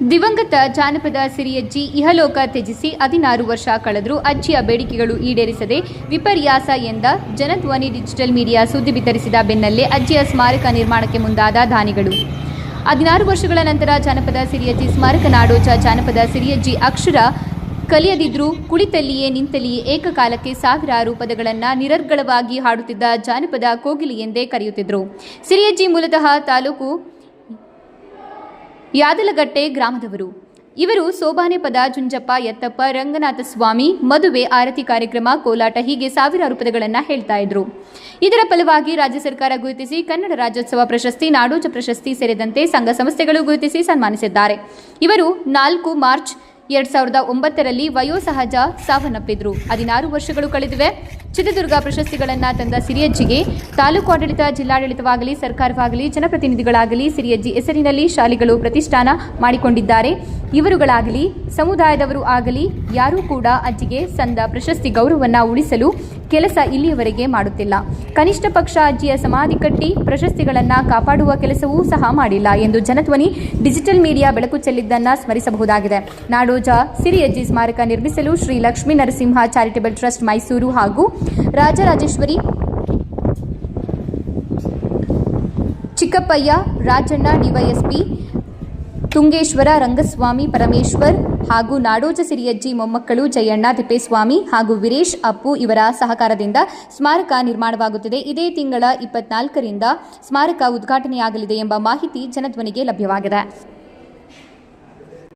ದಿವಂಗತ ಜಾನಪದ ಸಿರಿಯಜ್ಜಿ ಇಹಲೋಕ ತ್ಯಜಿಸಿ ಹದಿನಾರು ವರ್ಷ ಕಳೆದರೂ ಅಜ್ಜಿಯ ಬೇಡಿಕೆಗಳು ಈಡೇರಿಸದೆ ವಿಪರ್ಯಾಸ ಎಂದ ಜನಧ್ವನಿ ಡಿಜಿಟಲ್ ಮೀಡಿಯಾ ಸುದ್ದಿ ಬಿತ್ತರಿಸಿದ ಬೆನ್ನಲ್ಲೇ ಅಜ್ಜಿಯ ಸ್ಮಾರಕ ನಿರ್ಮಾಣಕ್ಕೆ ಮುಂದಾದ ದಾನಿಗಳು. ಹದಿನಾರು ವರ್ಷಗಳ ನಂತರ ಜಾನಪದ ಸಿರಿಯಜ್ಜಿ ಸ್ಮಾರಕ ನಾಡೋಜ ಜಾನಪದ ಸಿರಿಯಜ್ಜಿ ಅಕ್ಷರ ಕಲಿಯದಿದ್ರೂ ಕುಳಿತಲ್ಲಿಯೇ ನಿಂತಲ್ಲಿಯೇ ಏಕಕಾಲಕ್ಕೆ ಸಾವಿರಾರು ಪದಗಳನ್ನು ನಿರರ್ಗಳವಾಗಿ ಹಾಡುತ್ತಿದ್ದ ಜಾನಪದ ಕೋಗಿಲಿ ಎಂದೇ ಕರೆಯುತ್ತಿದ್ದರು ಸಿರಿಯಜ್ಜಿ ಮೂಲತಃ ತಾಲೂಕು ಯಾದಲಗಟ್ಟೆ ಗ್ರಾಮದವರು. ಇವರು ಸೋಬಾನೆ ಪದ ಜುಂಜಪ್ಪ ಯತ್ತಪ್ಪ ರಂಗನಾಥ ಸ್ವಾಮಿ ಮದುವೆ ಆರತಿ ಕಾರ್ಯಕ್ರಮ ಕೋಲಾಟ ಹೀಗೆ ಸಾವಿರಾರು ಪದಗಳನ್ನು ಹೇಳ್ತಾ ಇದ್ರು. ಇದರ ಫಲವಾಗಿ ರಾಜ್ಯ ಸರ್ಕಾರ ಗುರುತಿಸಿ ಕನ್ನಡ ರಾಜ್ಯೋತ್ಸವ ಪ್ರಶಸ್ತಿ, ನಾಡೋಜ ಪ್ರಶಸ್ತಿ ಸೇರಿದಂತೆ ಸಂಘ ಸಂಸ್ಥೆಗಳು ಗುರುತಿಸಿ ಸನ್ಮಾನಿಸಿದ್ದಾರೆ. ಇವರು ನಾಲ್ಕು ಮಾರ್ಚ್ ಎರಡ್ ಸಾವಿರದ ಒಂಬತ್ತರಲ್ಲಿ ವಯೋಸಹಜ ಸಾವನ್ನಪ್ಪಿದ್ರು. ಹದಿನಾರು ವರ್ಷಗಳು ಕಳೆದಿವೆ. ಚಿತ್ರದುರ್ಗ ಪ್ರಶಸ್ತಿಗಳನ್ನು ತಂದ ಸಿರಿಯಜ್ಜಿಗೆ ತಾಲೂಕು ಆಡಳಿತ ಜಿಲ್ಲಾಡಳಿತವಾಗಲಿ, ಸರ್ಕಾರವಾಗಲಿ, ಜನಪ್ರತಿನಿಧಿಗಳಾಗಲಿ ಸಿರಿಯಜ್ಜಿ ಹೆಸರಿನಲ್ಲಿ ಶಾಲೆಗಳು ಪ್ರತಿಷ್ಠಾನ ಮಾಡಿಕೊಂಡಿದ್ದಾರೆ. ಇವರುಗಳಾಗಲಿ, ಸಮುದಾಯದವರು ಆಗಲಿ, ಯಾರೂ ಕೂಡ ಅಜ್ಜಿಗೆ ಸಂದ ಪ್ರಶಸ್ತಿ ಗೌರವವನ್ನು ಉಳಿಸಲು ಕೆಲಸ ಇಲ್ಲಿಯವರೆಗೆ ಮಾಡುತ್ತಿಲ್ಲ. ಕನಿಷ್ಠ ಪಕ್ಷ ಅಜ್ಜಿಯ ಸಮಾಧಿ ಕಟ್ಟಿ ಪ್ರಶಸ್ತಿಗಳನ್ನು ಕಾಪಾಡುವ ಕೆಲಸವೂ ಸಹ ಮಾಡಿಲ್ಲ ಎಂದು ಜನಧ್ವನಿ ಡಿಜಿಟಲ್ ಮೀಡಿಯಾ ಬೆಳಕು ಚೆಲ್ಲಿದ್ದನ್ನು ಸ್ಮರಿಸಬಹುದಾಗಿದೆ. ನಾಡೋಜ ಸಿರಿಯಜ್ಜಿ ಸ್ಮಾರಕ ನಿರ್ಮಿಸಲು ಶ್ರೀ ಲಕ್ಷ್ಮೀ ನರಸಿಂಹ ಚಾರಿಟೇಬಲ್ ಟ್ರಸ್ಟ್ ಮೈಸೂರು ಹಾಗೂ ರಾಜರಾಜೇಶ್ವರಿ ಚಿಕ್ಕಪ್ಪಯ್ಯ ರಾಜಣ್ಣ ಡಿವೈಎಸ್ಪಿ ತುಂಗೇಶ್ವರ ರಂಗಸ್ವಾಮಿ ಪರಮೇಶ್ವರ್ ಹಾಗೂ ನಾಡೋಜ ಸಿರಿಯಜ್ಜಿ ಮೊಮ್ಮಕ್ಕಳು ಜಯಣ್ಣ ತಿಪ್ಪೇಸ್ವಾಮಿ ಹಾಗೂ ವೀರೇಶ್ ಅಪ್ಪು ಇವರ ಸಹಕಾರದಿಂದ ಸ್ಮಾರಕ ನಿರ್ಮಾಣವಾಗುತ್ತಿದೆ. ಇದೇ ತಿಂಗಳ ಇಪ್ಪತ್ನಾಲ್ಕರಿಂದ ಸ್ಮಾರಕ ಉದ್ಘಾಟನೆಯಾಗಲಿದೆ ಎಂಬ ಮಾಹಿತಿ ಜನಧ್ವನಿಗೆ ಲಭ್ಯವಾಗಿದೆ.